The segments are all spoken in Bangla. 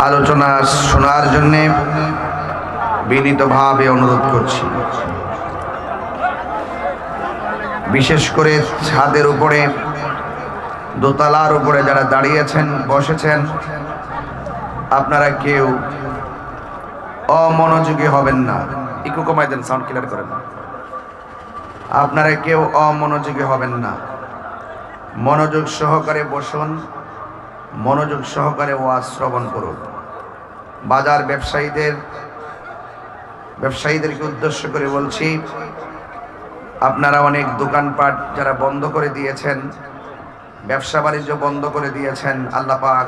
আলোচনা শোনার জন্যে বিনীতভাবে অনুরোধ করছি। বিশেষ করে ছাদের উপরে, দোতলার উপরে যারা দাঁড়িয়েছেন বসেছেন, আপনারা কেউ অমনোযোগী হবেন না। একটু কমাই দেন সাউন্ড ক্লিয়ার করেন। আপনারা কেউ অমনোযোগী হবেন না। মনোযোগ সহকারে বসুন। মনোযোগ সহকারে ওয়াজ শ্রবণ করুন। বাজার ব্যবসায়ীদের, ব্যবসায়ীদেরকে উদ্দেশ্য করে বলছি, আপনারা অনেক দোকানপাট যারা বন্ধ করে দিয়েছেন, ব্যবসা বাণিজ্য বন্ধ করে দিয়েছেন, আল্লাহ পাক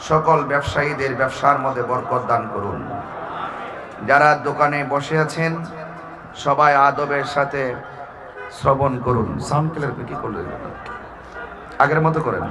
সকল ব্যবসায়ীদের ব্যবসার মধ্যে বরকত দান করুন। যারা দোকানে বসে আছেন, সবাই আদবের সাথে শ্রবণ করুন। সাউন্ড ক্লিয়ার কি করলেন? আগের মতো করেন।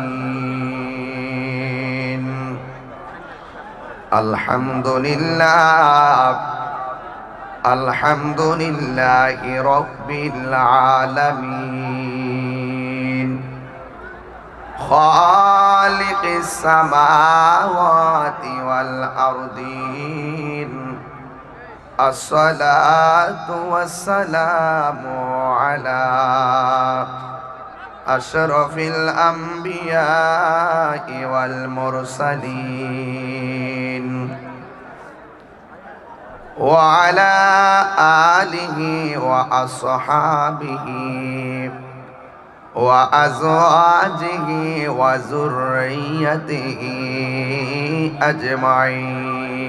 الحمد لله الحمد لله رب العالمين خالق السماوات والأرضين الصلاة والسلام على أشرف الأنبياء والمرسلين وعلى آله وأصحابه وأزواجه وذريته أجمعين.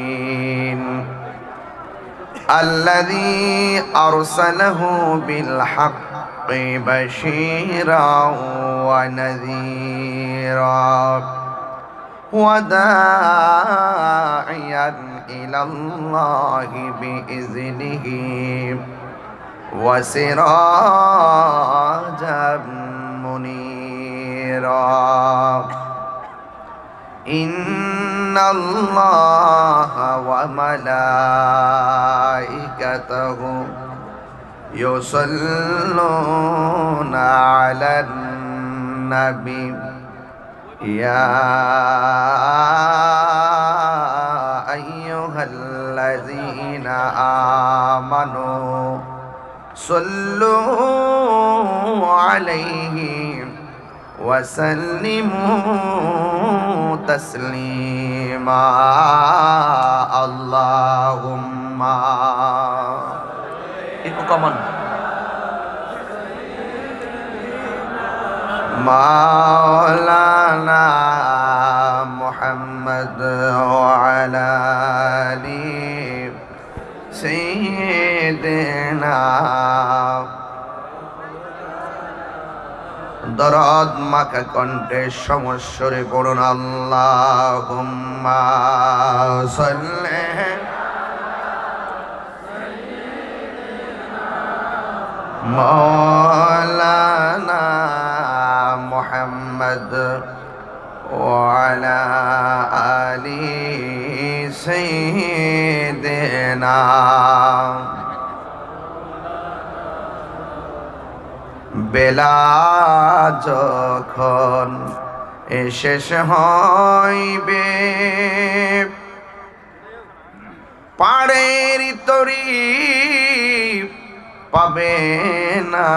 الذي أرسله بالحق بشيرا ونذيرا وداعيا إلى الله بإذنه وسراجا منيرا. إن الله وملائكته يصلون على النبي. يا آمنوا صلوا عليه وسلموا تسليما اللهم একটু কমান مولانا দরদ মাখা কণ্ঠে সমস্যরে পড়ুন আল্লাহ মোহাম্মদ ওয়ালা আলী সৈদেনা বেলা যখন শেষ হইবে, পাড়ের তরি পাবে না।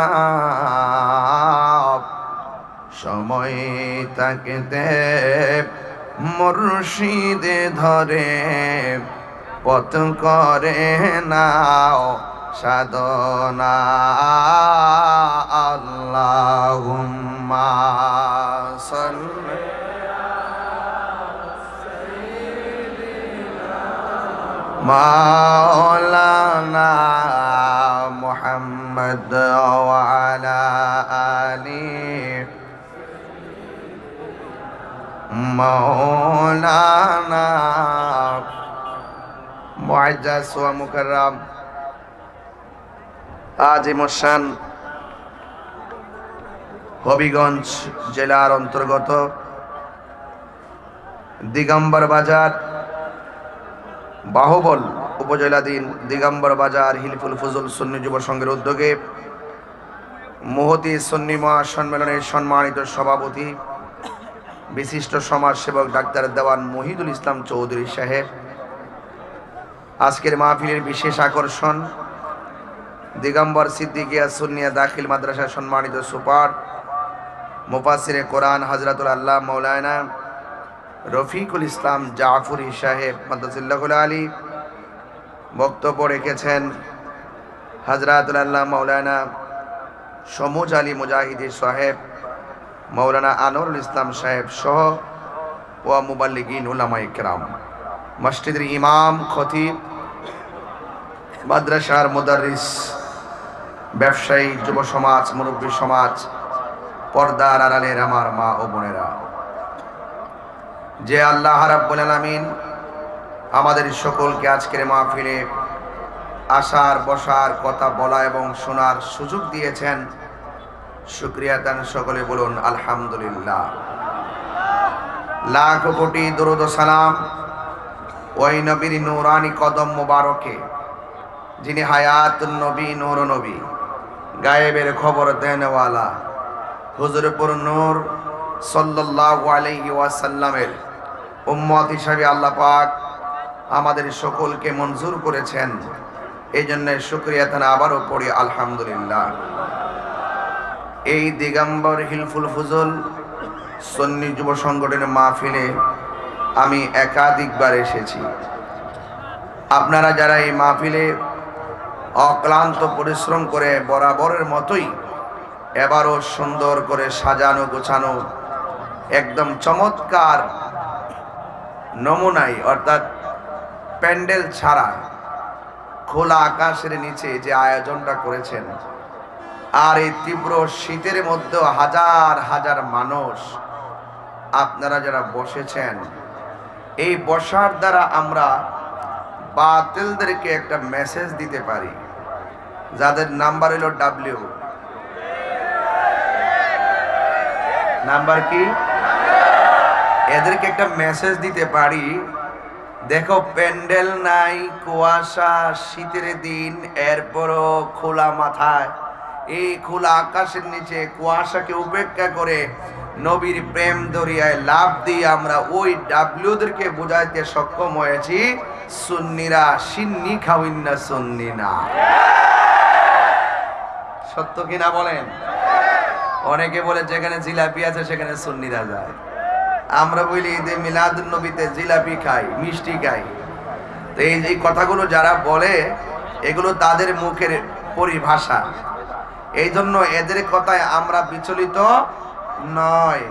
সময় তাকিতে মুর্শিদে ধরে পথ করে নাও। সাধনা আল্লাহুম্মা সাল্লি মাওলানা মুহাম্মদ ওয়ালা আলি মাওলানা মুআজ্জাজ ওয়া মুকাররাম আজিমুসান হবিগঞ্জ জেলার অন্তর্গত দিগম্বর বাজার বাহুবল উপজেলাধীন দিগম্বর বাজার হিলফুল ফুজুল সুন্নি যুব সংঘের উদ্যোগে মহতি সুন্নি মহাসম্মেলনের সম্মানিত সভাপতি, বিশিষ্ট সমাজসেবক ডাক্তার দেওয়ান মহিদুল ইসলাম চৌধুরী সাহেব। আজকের মাহফিলের বিশেষ আকর্ষণ দিগম্বর সিদ্দিকিয়া সুনিয়া দাখিল মাদ্রাসা সম্মানিত সুপার মুফাসিরে কোরআন হজরতুল আল্লাহ মৌলানা রফিকুল ইসলাম জাফরি সাহেব মাদ্দাসিল্লাহুল আলী বক্তব্য রেখেছেন হজরতুল আল্লাহ মৌলানা সমুজ আলী মুজাহিদি সাহেব মৌলানা আনোরুল ইসলাম সাহেব সহ ও মুবাল্লিগিন উলামা ইকরাম মসজিদের ইমাম, খতিব, মাদ্রাসার মুদারিস ব্যবসায়ী, যুব সমাজ, মুরব্বী সমাজ, পর্দার আড়ালের আমার মা ও বোনেরা। যে আল্লাহ রাব্বুল আলামিন আমাদের সকলকে আজকের মাহফিলে আসার, বসার কথা বলা এবং শোনার সুযোগ দিয়েছেন, শুক্রিয়া দান সকলে বলুন, আলহামদুলিল্লাহ। লাখ কোটি দরুদ সালাম ওই নবীর নূরানি কদম মোবারকে, যিনি হায়াত নবী, নূর নবী। গায়েবের খবর দেনওয়ালা। হুজুরপুর নূর সাল্লাল্লাহু আলাইহি ওয়াসাল্লামের উম্মত হিসাবে আল্লাহ পাক আমাদের সকলকে মঞ্জুর করেছেন। এই জন্য শুক্রিয়া তানা আবারও পড়ি, আলহামদুলিল্লাহ। এই দিগম্বর হিলফুল ফুজল সন্নি যুব সংগঠনের মাহফিলে আমি একাধিকবার এসেছি। আপনারা যারা এই মাহফিলে অক্লান্ত পরিশ্রম করে বরাবরের মতোই এবারও সুন্দর করে সাজানো গোছানো একদম চমৎকার নমুনাই, অর্থাৎ প্যান্ডেল ছাড়া খোলা আকাশের নিচে যে আয়োজনটা করেছেন। আর এই তীব্র শীতের মধ্যে হাজার হাজার মানুষ আপনারা যারা বসেছেন, এই বসার দ্বারা আমরা বাতিলদেরকে একটা মেসেজ দিতে পারি। যাদের নাম্বার হলো ডাব্লিউ নাম্বার কি? এদেরকে একটা মেসেজ দিতে পারি। দেখো, প্যান্ডেল নাই, কুয়াশা, শীতের দিন, এরপরও খোলা মাথায়। এই খোলা আকাশের নিচে কুয়াশাকে উপেক্ষা করে নবীর প্রেম দরিয়ায় লাভ দিয়ে আমরা ওই ডাব্লিউদেরকে বোঝাইতে সক্ষম হয়েছি, সুন্নিরা, সিন্নি খাওয়িন না সুন্নি না। সত্য কিনা বলেন? অনেকে বলে যেখানে জিলাপি আছে, সেখানে সুন্নিরা যায় আমরা বলি ঈদে মিলাদ নবীতে জিলাপি খাই, মিষ্টি খাই। তো এই যে কথাগুলো যারা বলে, এগুলো তাদের মুখের পরিভাষা। এই জন্য এদের কথায় আমরা বিচলিত নয়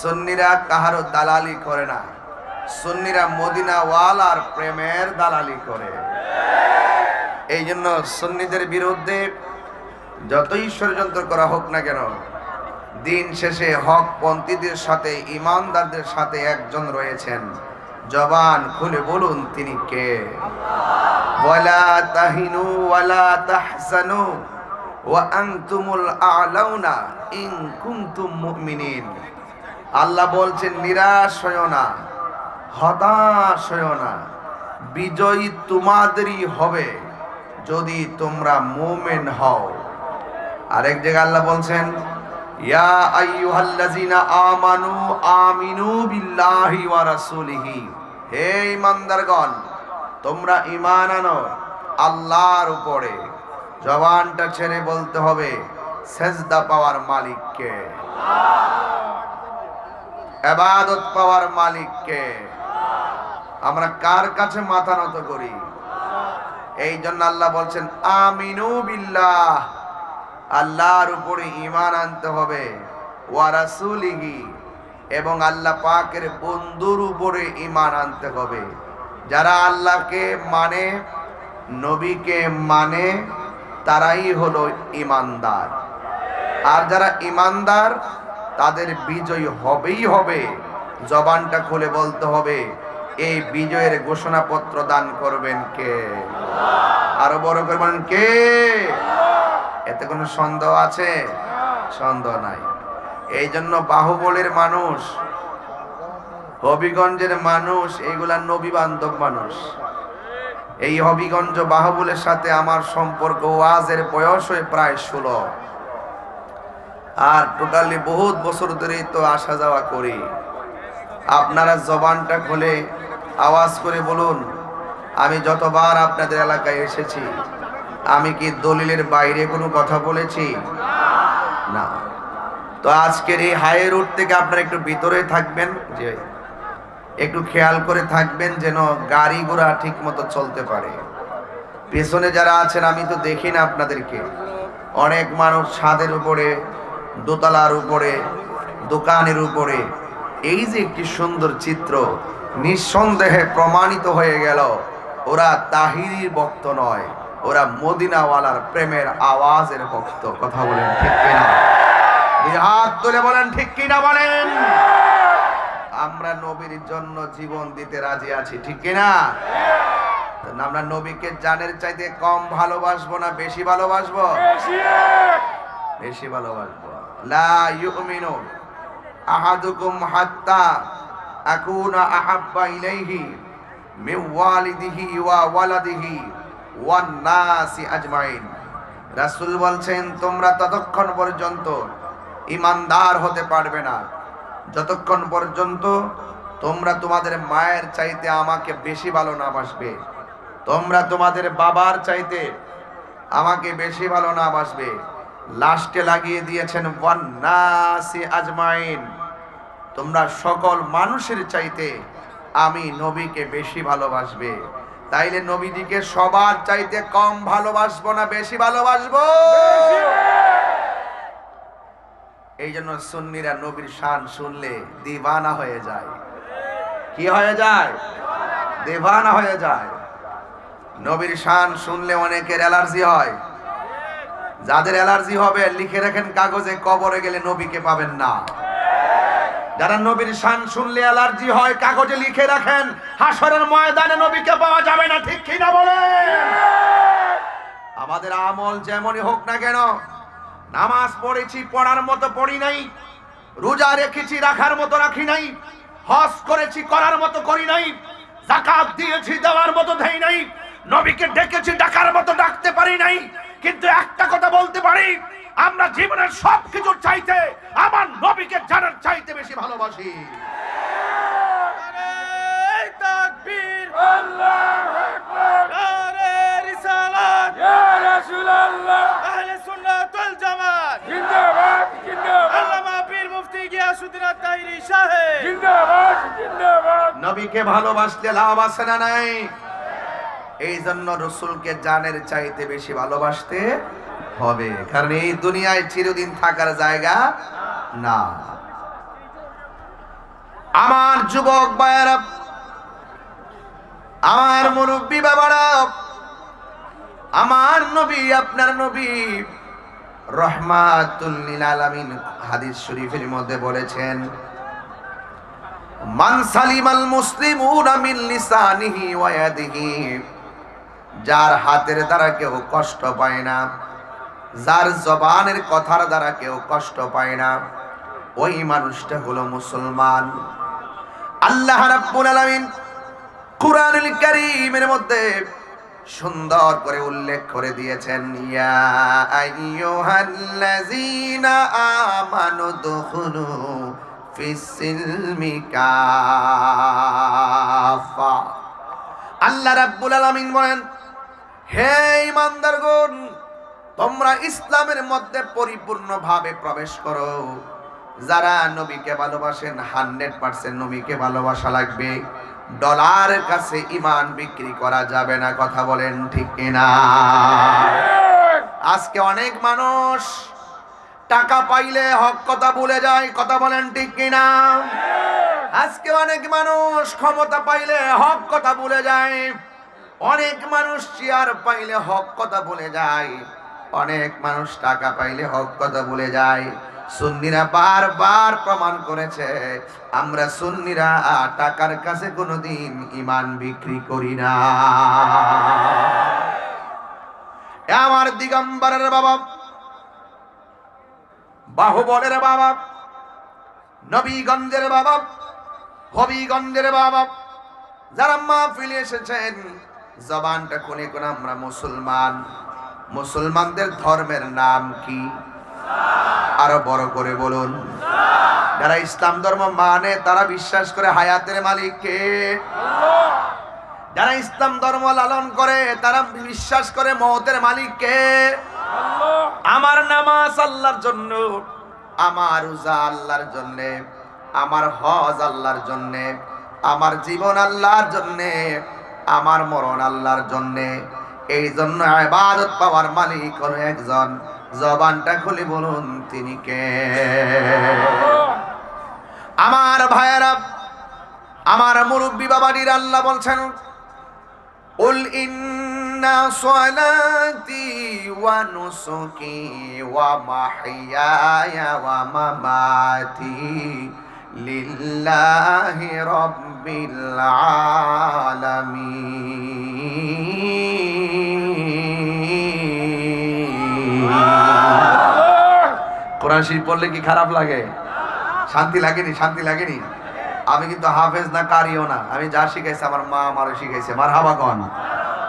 সুন্নিরা কাহারও দালালি করে না। সুন্নিরা মদিনা ওয়ালার প্রেমের দালালি করে। এই জন্য সুন্নিদের বিরুদ্ধে যতই ষড়যন্ত্র করা হোক না কেন, দিন শেষে হক পন্থীদের সাথে, ইমানদারদের সাথে একজন রয়েছেন। জবান খুলে বলুন তিনি কে? ওয়ালা তাহিনু ওয়ালা তাহসানু ওয়া আল্লাহ বলছেন, নিরাশ হয়ো না, হতাশ হয়ো না। বিজয়ী তোমাদেরই হবে যদি তোমরা মুমিন হও। আরেক জায়গায় আল্লাহ বলছেন, ইয়া আইয়ুহাল্লাযিনা আমানু আমিনু বিল্লাহি ওয়া রাসূলিহি। হে ঈমানদারগণ, তোমরা ঈমান আনো আল্লাহর উপরে। জবানটা ছেড়ে বলতে হবে, সেজদা পাওয়ার মালিককে। এবাদত পাওয়ার মালিককে। আমরা কার কাছে মাথা নত করি? এই জন্য আল্লাহ বলছেন, আমিনু বিল্লাহ। আল্লাহর উপরে ঈমান আনতে হবে। ওয়া রাসূলিহি এবং আল্লাহ পাকের বন্ধুর উপরে ঈমান আনতে হবে। যারা আল্লাহকে মানে নবীকে মানে তারাই হলো ঈমানদার। আর যারা ঈমানদার, তাদের বিজয় হবেই হবে। জবানটা খুলে বলতে হবে, এই বিজয়ের ঘোষণাপত্র দান করবেন কে? আরও বড় করবেন কে? এতে কোনো সন্দেহ আছে? সন্দেহ নাই। এই জন্য বাহুবলের মানুষ, হবিগঞ্জের মানুষ, এইগুলা নবী বান্ধব মানুষ। এই হবিগঞ্জ বাহুবলের সাথে আমার সম্পর্ক ওয়াজের বয়স হয়ে প্রায় ষোলো। আর টোটালি বহুত বছর ধরেই তো আসা যাওয়া করি। আপনারা জবানটা খুলে আওয়াজ করে বলুন, আমি যতবার আপনাদের এলাকায় এসেছি আমি কি দলিলের বাইরে কোনো কথা বলেছি? না। তো আজকের এই হাই রোড থেকে আপনারা একটু ভিতরে থাকবেন, যে একটু খেয়াল করে থাকবেন যেন গাড়ি ঘোড়া ঠিক মতো চলতে পারে। পেছনে যারা আছেন, আমি তো দেখি না আপনাদেরকে। অনেক মানুষ ছাদের উপরে, দোতলার উপরে, দোকানের উপরে। এই যে একটি সুন্দর চিত্র, নিঃসন্দেহে প্রমাণিত হয়ে গেল, ওরা তাহিরির ভক্ত নয়। ওরা মদিনাওয়ালার প্রেমের আওয়াজের ভক্ত। কথা বলেন ঠিক কিনা? দুই হাত তুলে বলেন ঠিক কিনা বলেন? আমরা নবীর জন্য জীবন দিতে রাজি আছি ঠিক কিনা? আমরা নবীকে জানের চাইতে কম ভালোবাসবো না বেশি ভালোবাসবো? বেশি ভালোবাসবো। লা ইউমিনু আহাদুকুম হাত্তা আকুনা আহাব্বা ইলাইহি মিন ওয়ালিদিহি ওয়া ওয়ালাদিহি। ওয়ান নাসি আজমাইন। রাসূল বলছেন, তোমরা ততক্ষণ পর্যন্ত ইমানদার হতে পারবে না। যতক্ষণ পর্যন্ত তোমরা তোমাদের মায়ের চাইতে আমাকে বেশি ভালো না বাসবে, তোমরা তোমাদের বাবার চাইতে আমাকে বেশি ভালো না বাসবে। লাস্টে লাগিয়ে দিয়েছেন ওয়ান্নাসি আজমাইন। তোমরা সকল মানুষের চাইতে আমি নবীকে বেশি ভালোবাসবে। তাইলে নবীজিকে সবার চাইতে কম ভালোবাসবো না বেশি ভালোবাসবো? এই জন্য সুন্নিরা নবীর শান শুনলে দিবানা হয়ে যায়। কি হয়ে যায়? দেবানা হয়ে যায়। নবীর শান শুনলে অনেকের অ্যালার্জি হয়। যাদের অ্যালার্জি হবে, লিখে রাখেন কাগজে, কবরে গেলে নবীকে পাবেন না। যারা নবীর শান শুনলে অ্যালার্জি হয় কাগজে লিখে রাখেন হাসরের ময়দানে নবীকে পাওয়া যাবে না ঠিক কিনা বলে? আমাদের আমল যেমনই হোক না কেন নামাজ পড়েছি পড়ার মতো পড়ি নাই রোজা রেখেছি রাখার মতো রাখি নাই হজ করেছি করার মতো করি নাই জাকাত দিয়েছি দেওয়ার মতো দেই নাই নবীকে ডেকেছি ডাকার মতো ডাকতে পারি নাই কিন্তু একটা কথা বলতে পারি আমরা জীবনের সব কিছুর চাইতে আমার নবীকে জানার বেশি ভালোবাসি। নবীকে ভালোবাসতে লাভ আছে না নাই? এই জন্য রসুলকে জানের চাইতে বেশি ভালোবাসতে হবে। কারণ এই দুনিয়ায় চিরদিন থাকার জায়গা না। আমার যুবক ভাইয়েরা, আমার মুরব্বী বাবারা, আমার নবী, আপনার নবী রহমাতুল লিল আলামিন হাদিস শরীফের মধ্যে বলেছেন যার হাতের দ্বারা কেউ কষ্ট পায় না, যার জবানের কথার দ্বারা কেউ কষ্ট পায় না, ওই মানুষটা হলো মুসলমান। আল্লাহ রাব্বুল আলামিন কুরআনুল কারীমের মধ্যে সুন্দর করে উল্লেখ করে দিয়েছেন, ইয়া আইয়ুহাল্লাযীনা আমানু দুখুলু ফিস-সিলমি কাফা আল্লাহ রাব্বুল আলামিন বলেন, হে ইমানদারগণ তোমরা ইসলামের মধ্যে পরিপূর্ণভাবে প্রবেশ করো। যারা নবীকে ভালোবাসেন, হান্ড্রেড পার্সেন্ট নবীকে ভালোবাসা লাগবে। ডলারের কাছে ইমান বিক্রি করা যাবে না, কথা বলেন ঠিক কিনা? আজকে অনেক মানুষ টাকা পাইলে হক কথা ভুলে যায়, কথা বলেন ঠিক কিনা? আজকে অনেক মানুষ ক্ষমতা পাইলে হক কথা ভুলে যায়, অনেক মানুষ চেয়ার পাইলে হক কথা ভুলে যায়, অনেক মানুষ টাকা পাইলে হক কথা ভুলে যায়। সুন্নিরা বারবার প্রমাণ করেছে, আমরা সুন্নিরা টাকার কাছে কোনোদিন ইমান বিক্রি করি না। আমার দিগম্বরের বাবা, বাহুবলের বাবা, নবীগঞ্জের বাবা, হবিগঞ্জের বাবা, যারা মা ফিরে এসেছেন, জবানটা কোনে কোন আমরা মুসলমান। মুসলমানদের ধর্মের নাম কি? আরও বড় করে বলুন। যারা ইসলাম ধর্ম মানে তারা বিশ্বাস করে হায়াতের মালিককে। যারা ইসলাম ধর্ম লালন করে, তারা বিশ্বাস করে মহতের মালিককে। আমার নামাজ আল্লাহর জন্য, আমার রোজা আল্লাহর জন্য, আমার হজ আল্লাহর জন্য, আমার জীবন আল্লাহর জন্য, আমার মরণ আল্লাহর জন্য এই জন্য ইবাদত পাওয়ার মালিক হলো একজন জবানটা খুলে বলুন, তিনি কে? আমার ভাইয়ারা, আমার মুরব্বী বাবারির আল্লাহ বলছেন, উল ইন্না সলাতি ওয়া কোরআন শরীফ পড়লে কি খারাপ লাগে? শান্তি লাগেনি শান্তি লাগেনি। আমি কিন্তু হাফেজ না, কারিও না। আমি যা শিখাইছি আমার মা আমারও শিখাইছে। মার হাবা কন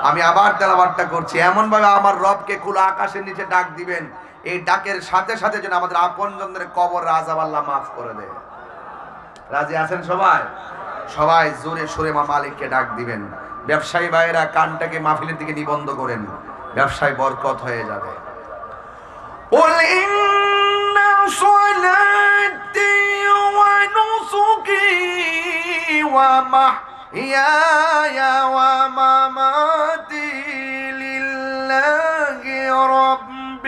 আমি আবার তেলাবারটা করছি। এমন ভাবে আমার রবকে খোলা আকাশের নিচে ডাক দিবেন। এই ডাকের সাথে সাথে যেন আমাদের আপনজনদের কবর রাজা আল্লাহ মাফ করে দেয়। রাজি আছেন সবাই? সবাই জোরে সোরে মা মালিককে ডাক দিবেন। ব্যবসায়ী ভাইয়েরা কানটাকে মাহফিলের দিকে নিবন্ধ করেন। ব্যবসায় বরকত হয়ে যাবে। ومحياي ومماتي لله رب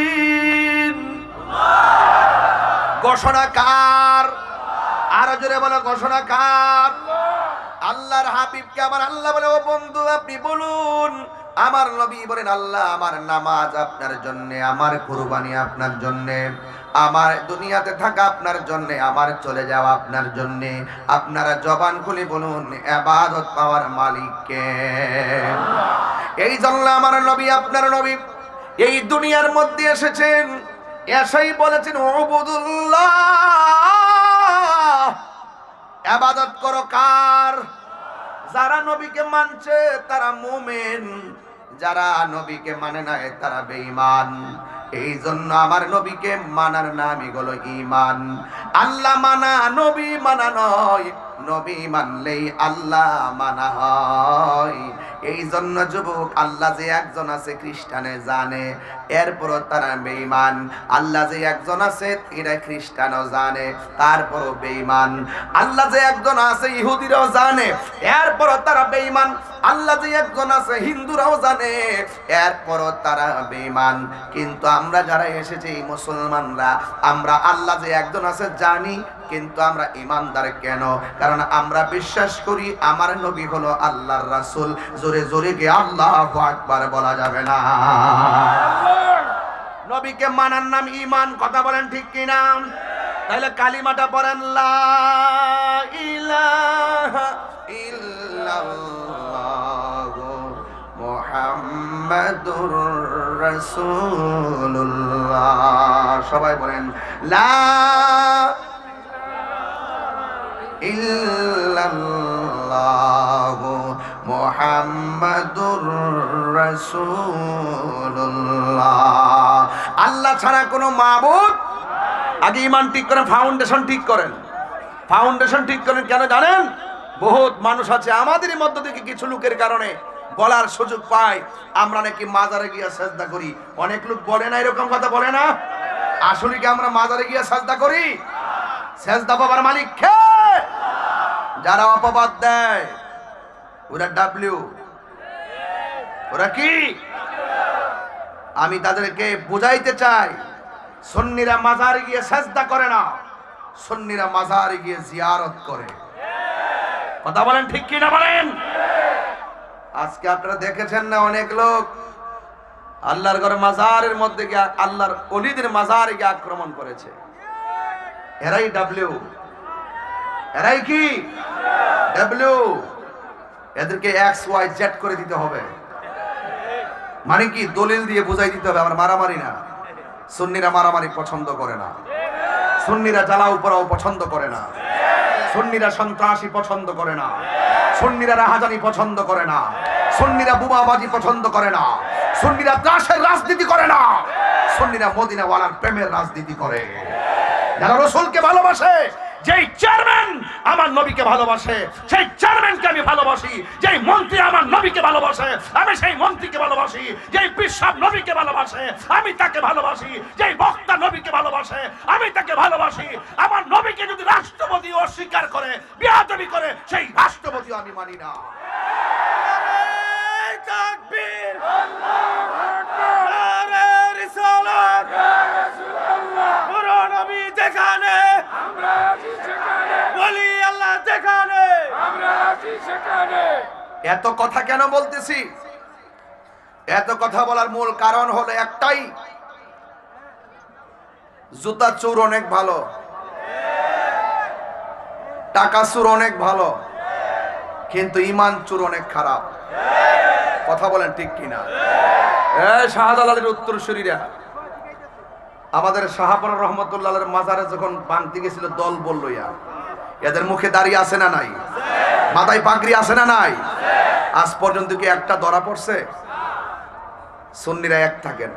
العالمين ঘোষণা কার আরো জোরে বলো ঘোষণা কার আল্লাহর হাবিবকে আমার আল্লাহ বলে ও বন্ধু আপনি বলুন আমার নবী বলেন, আল্লাহ, আমার নামাজ আপনার জন্য, আমার কুরবানি আপনার জন্য, আমার দুনিয়াতে থাকা আপনার জন্য, আমার চলে যাওয়া আপনার জন্য, আপনারা জবান খুলে বলুন, এবাদত পাওয়ার মালিককে এই জন্য আমার নবী, আপনার নবী এই দুনিয়ার মধ্যে এসেছেন, এসেই বলেছেন ওবুদুল্লাহ আবাদত করো কার? যারা নবীকে মানছে তারা মোমেন, যারা নবীকে মানে না তারা বেঈমান। এই জন্য আমার নবীকে মানার নামই হলো ইমান আল্লাহ মানা, নবী মানা নয়, নবী মানলেই আল্লাহ মানা হয়। এই জন্য যুবক, আল্লাহ যে একজন আছে খ্রিস্টানে জানে, এরপরও তারা বেঈমান। আল্লাহ যে একজন আছে, এরা খ্রিস্টানও জানে, তারপরও বেঈমান। আল্লাহ যে একজন আছে, ইহুদিরাও জানে, এরপরও তারা বেঈমান। আল্লাহ যে একজন আছে, হিন্দুরাও জানে, এরপরও তারা বেঈমান। কিন্তু আমরা যারা এসেছি মুসলমানরা, আমরা আল্লাহ যে একজন আছে জানি কিন্তু আমরা ইমানদার কেন? কারণ আমরা বিশ্বাস করি আমার নবী হলো আল্লাহর রাসুল। জোরে জোরে গিয়ে আল্লাহ আকবার বলা যাবে না। নবীকে মানার নাম ইমান কথা বলেন ঠিক কি কিনা? তাহলে কালিমাটা পড়েন সবাই বলেন, লা ইল্লাল্লাহু মুহাম্মাদুর রাসূলুল্লাহ। আল্লাহ ছাড়া কোনো মাবুদ? আগে ইমান ঠিক করেন ফাউন্ডেশন ঠিক করেন। ফাউন্ডেশন ঠিক করেন কেন জানেন? বহুত মানুষ আছে আমাদেরই মধ্য থেকে কিছু লোকের কারণে বলার সুযোগ পাই আমরা নাকি মাজারে গিয়ে সাজদা করি। অনেক লোক বলে না এরকম কথা বলে না? আসলে কি আমরা মাজারে গিয়ে সাজদা করি? সেজদা বাবার মালিক কে? যারা অপবাদ দেয়, ওরা ডাব্লিউ ওরা কি? আমি তাদেরকে বুঝাইতে চাই, সন্নিরা মাজারে গিয়ে সাজদা করে না, সন্নিরা মাজারে গিয়ে জিয়ারত করে। কথা বলেন ঠিক কি না বলেন? আজকে আপনারা দেখেছেন না অনেক লোক আল্লাহর ঘরে মাজারের মধ্যে গিয়ে আল্লাহর অলিদের মাজারে গিয়ে আক্রমণ করেছে। এরাই ডাব্লিউ এরাই কি ডাব্লিউ এদেরকে এক্স ওয়াই জেড করে দিতে হবে। মানে কি? দলিল দিয়ে বুঝাই দিতে হবে মারামারি না। সুন্নিরা মারামারি পছন্দ করে না। সুন্নিরা জ্বালাও পোড়াও পছন্দ করে না। সুন্নিরা সন্ত্রাসী পছন্দ করে না। সুন্নিরা রাহাজানি পছন্দ করে না। সুন্নিরা বুবাবাজি পছন্দ করে না। সুন্নিরা দাসের রাজনীতি করে না। সুন্নিরা মদিনাওয়ালার প্রেমের রাজনীতি করে। যারা রসুলকে ভালোবাসে যেই চেয়ারম্যান আমার নবীকে ভালোবাসে, সেই চেয়ারম্যানকে আমি ভালোবাসি। যেই মন্ত্রী আমার নবীকে ভালোবাসে, আমি সেই মন্ত্রীকে ভালোবাসি। যেই বিশ্বাস নবীকে ভালোবাসে, আমি তাকে ভালোবাসি। যেই বক্তা নবীকে ভালোবাসে, আমি তাকে ভালোবাসি। আমার নবীকে যদি রাষ্ট্রপতি অস্বীকার করে, বিয়াদবি করে, সেই রাষ্ট্রপতি আমি মানি না নারে তাকবীর নারে রিসালাত পুরো নবী যেখানে আমরা আছি সেখানে বলি আল্লাহ যেখানে আমরা আছি সেখানে এত কথা কেন বলতেছি? এত কথা বলার মূল কারণ হলো একটাই। জুতা চোর অনেক ভালো। টাকা চোর অনেক ভালো। কিন্তু ইমান চোর অনেক খারাপ। কথা বলেন ঠিক কিনা? শাহজালালের উত্তর শরীরা। আমাদের শাহাপুর রহমতুল্লাহের মাজারে যখন বাংতি গেছিল দল বলল ইয়া। এদের মুখে দাঁড়িয়ে আছে না নাই? মাথায় পাগড়ি আছে না নাই? আজ পর্যন্ত কি একটা ধরা পড়ছে? সুন্নিরা এক থাকেন।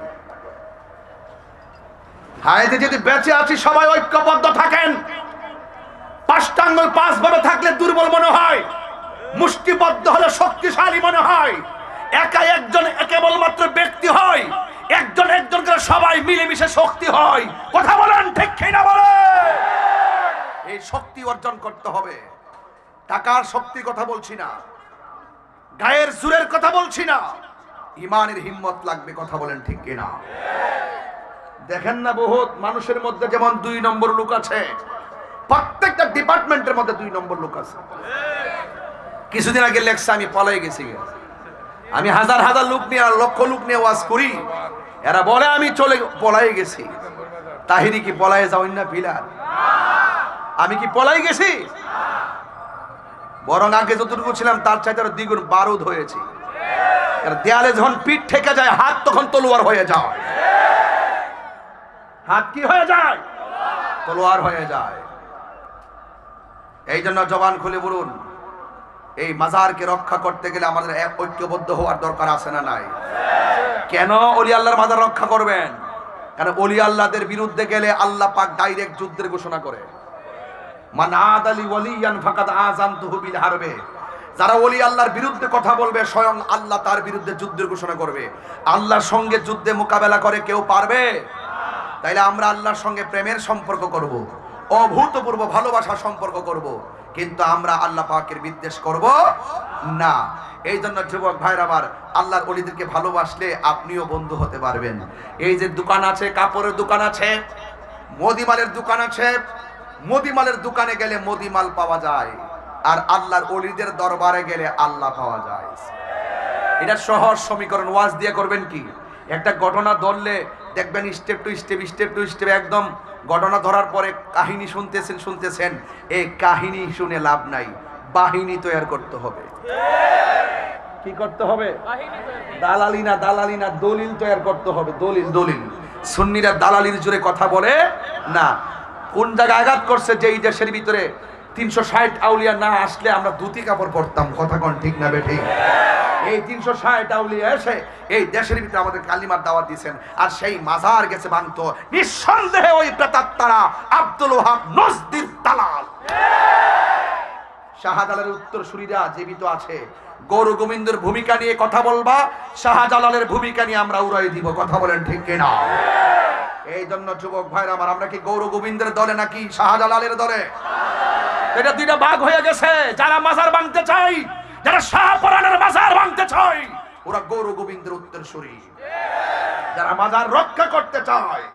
হায়দে যদি বেঁচে আছি, সবাই ঐক্যবদ্ধ থাকেন। পাঁচটা আঙ্গুল পাঁচ ভাবে থাকলে দুর্বল মনে হয়। মুষ্টিবদ্ধ হলে শক্তিশালী মনে হয়। একা একজন কেবলমাত্র ব্যক্তি হয়। একজন একজন করে সবাই মিলেমিশে শক্তি হয়। কথা বলেন, ঠিক কিনা বলে এই শক্তি অর্জন করতে হবে। টাকার শক্তির কথা বলছি না। গায়ের জোরের কথা বলছি না। ইমানের হিম্মত লাগবে কথা বলেন ঠিক কিনা? দেখেন না বহুত মানুষের মধ্যে যেমন দুই নম্বর লোক আছে, প্রত্যেকটা ডিপার্টমেন্টের মধ্যে দুই নম্বর লোক আছে। কিছুদিন আগে লেখছে আমি পলাই গেছি। আমি হাজার হাজার লোক নিয়ে আর লক্ষ লোক নিয়ে ওয়াজ করি। এরা বলে, আমি চলে পলাই গেছি। তাহিরি কি পলাই যাওয়াই না পিলার আমি কি পলাই গেছি? বরং আগে যতটুকু ছিলাম, তার চাইতে আরও দ্বিগুণ বারুদ হয়েছে। দেয়ালে যখন পিঠ ঠেকে যায়, হাত তখন তলোয়ার হয়ে যায়। হাত কি হয়ে যায়? তলোয়ার হয়ে যায়। এই জন্য জবান খুলে বলুন, এই মাজারকে রক্ষা করতে গেলে আমাদের ঐক্যবদ্ধ হওয়ার দরকার আছে না নাই? কেন অলি আল্লাহর মাজার রক্ষা করবেন? কারণ অলি আল্লাহদের বিরুদ্ধে গেলে আল্লাহ পাক ডাইরেক্ট যুদ্ধের ঘোষণা করে। মান আদালি ওয়ালিয়ান ফাকাদ আযানতুহু বিল হারবে। যারা ওলি আল্লাহর বিরুদ্ধে কথা বলবে, স্বয়ং আল্লাহ তার বিরুদ্ধে যুদ্ধের ঘোষণা করবে। আল্লাহর সঙ্গে যুদ্ধে মোকাবেলা করে কেউ পারবে? তাইলে আমরা আল্লাহর সঙ্গে প্রেমের সম্পর্ক করব, অভূতপূর্ব ভালোবাসার সম্পর্ক করব, কিন্তু আমরা আল্লাহ পাকের বিদ্বেষ করব না। এই জন্য যুবক ভাইরা আমার, আল্লাহর অলিদেরকে ভালোবাসলে আপনিও বন্ধু হতে পারবেন। এই যে দোকান আছে, কাপড়ের দোকান আছে, মুদিমালের দোকান আছে মুদিমালের দোকানে গেলে মুদিমাল পাওয়া যায়, আর আল্লাহর অলিদের দরবারে গেলে আল্লাহ পাওয়া যায়। এটা সহজ সমীকরণ, ওয়াজ দিয়ে করবেন কি? একটা ঘটনা ধরলে দেখবেন step to step step to step একদম ঘটনা ধরার পরে কাহিনী শুনতেছেন শুনতেছেন, এই কাহিনী শুনে লাভ নাই, বাহিনী তৈরি করতে হবে। কি করতে হবে? দালালি না দালালি না, দলিল তৈরি করতে হবে, দলিল দলিল। সুন্নিরা দালালির জোরে কথা বলে না কোন জায়গায় আঘাত করছে যে এই দেশের ভিতরে? তিনশো ষাট আউলিয়া না আসলে আমরা ধুতি কাপড় পরতাম, কথা কোন ঠিক না বে ঠিক? এই তিনশো ষাট আউলিয়া এসে এই দেশের ভিতরে আমাদের কালিমার দাওয়াত দিয়েছেন, আর সেই মাজার গেছে ভাঙতো নিঃসন্দেহে ওই প্রেতাত্মারা আব্দুল ওহাব নজদির দালাল। শাহজালালের উত্তর সুরিরা জীবিত আছে। গৌর গোবিন্দের ভূমিকা নিয়ে কথা বলবা, শাহজালালের ভূমিকা নিয়ে আমরা উড়াই দিব। কথা বলেন ঠিক কিনা? এই জন্য যুবক ভাইরা আমার, আমরা কি গৌর গোবিন্দের দলে নাকি শাহজালালের দলে? এটা দুইটা ভাগ হয়ে গেছে, যারা মাজার ভাঙতে চাই, যারা শাহ শাহপরানের মাজার ভাঙতে চাই, ওরা গৌর গোবিন্দের উত্তরসূরি। যারা মাজার রক্ষা করতে চায়।